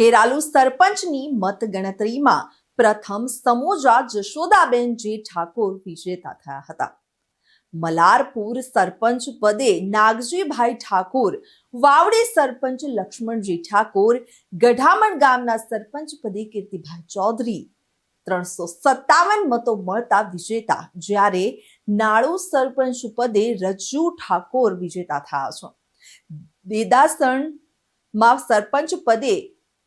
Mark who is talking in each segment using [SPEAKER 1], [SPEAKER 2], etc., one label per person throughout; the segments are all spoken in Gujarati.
[SPEAKER 1] ખેરાલુ સરપંચની મતગણતરીમાં પ્રથમ સમોજા જશોદાબેન જે ઠાકોર વિજેતા થયા હતા. મલારપુર સરપંચ પદે નાગજીભાઈ ઠાકોર, વાવડી સરપંચ લક્ષ્મણજી ઠાકોર, ગઢામણ ગામના સરપંચ પદે કીર્તિભાઈ ચૌધરી. ત્રણસો સત્તાવન મતો મળતા વિજેતા, જ્યારે નાળુ સરપંચ પદે રજુ ઠાકોર વિજેતા થયા છે. બેદાસણમાં સરપંચ પદે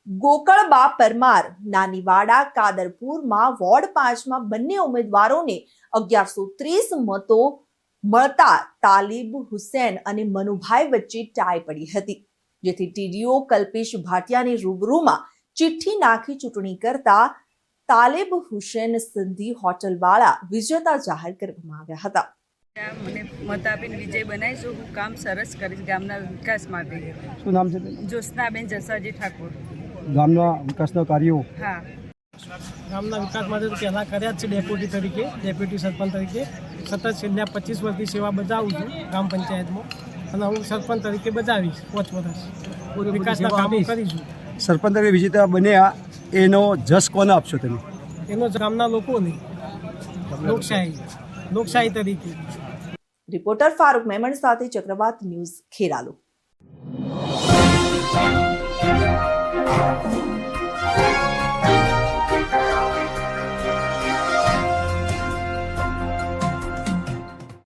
[SPEAKER 1] ગોકળબા પરમાર નાનીવાડા કાદરપુરમાં વોર્ડ પાંચમાં બંને ઉમેદવારોને અગિયારસો ત્રીસ મતો મળતા તાલિબ હુસેન અને મનુભાઈ વચ્ચે ટાઈ પડી હતી જેથી ટીડીઓ કલ્પેશ ભાટિયાની રૂબરૂમાં ચિઠ્ઠી નાખી ચૂંટણી કરતા તાલિબ હુસેન સિંધી હોટલવાળા વિજેતા જાહેર કરવામાં આવ્યા હતા.
[SPEAKER 2] મને મત આપીને વિજય બનાવીશું હું કામ સરસ કરીશ ગામના વિકાસ માટે.
[SPEAKER 3] શું નામ છે?
[SPEAKER 2] જ્યોત્સનાબેન જસાજી ઠાકોર.
[SPEAKER 3] ગામના વિકાસના કાર્યો
[SPEAKER 4] ગામના વિકાસ માટે તો પહેલાં કર્યા જ છે ડેપ્યુટી તરીકે ડેપ્યુટી સરપંચ તરીકે. સતત છેલ્લા પચીસ વર્ષથી સેવા બજાવું છું ગ્રામ પંચાયતમાં. અને હું સરપંચ તરીકે બજાવીશ પાંચ વર્ષ. વિકાસના કામો કરીશું.
[SPEAKER 3] સરપંચ તરીકે વિજેતા બન્યા એનો જસ કોને આપશો તમે?
[SPEAKER 4] એનો જ ગામના લોકોને. લોકશાહી લોકશાહી તરીકે.
[SPEAKER 1] રિપોર્ટર ફારૂક મેમણ સાથે ચક્રવાત ન્યૂઝ ખેરાલુ. Thank you.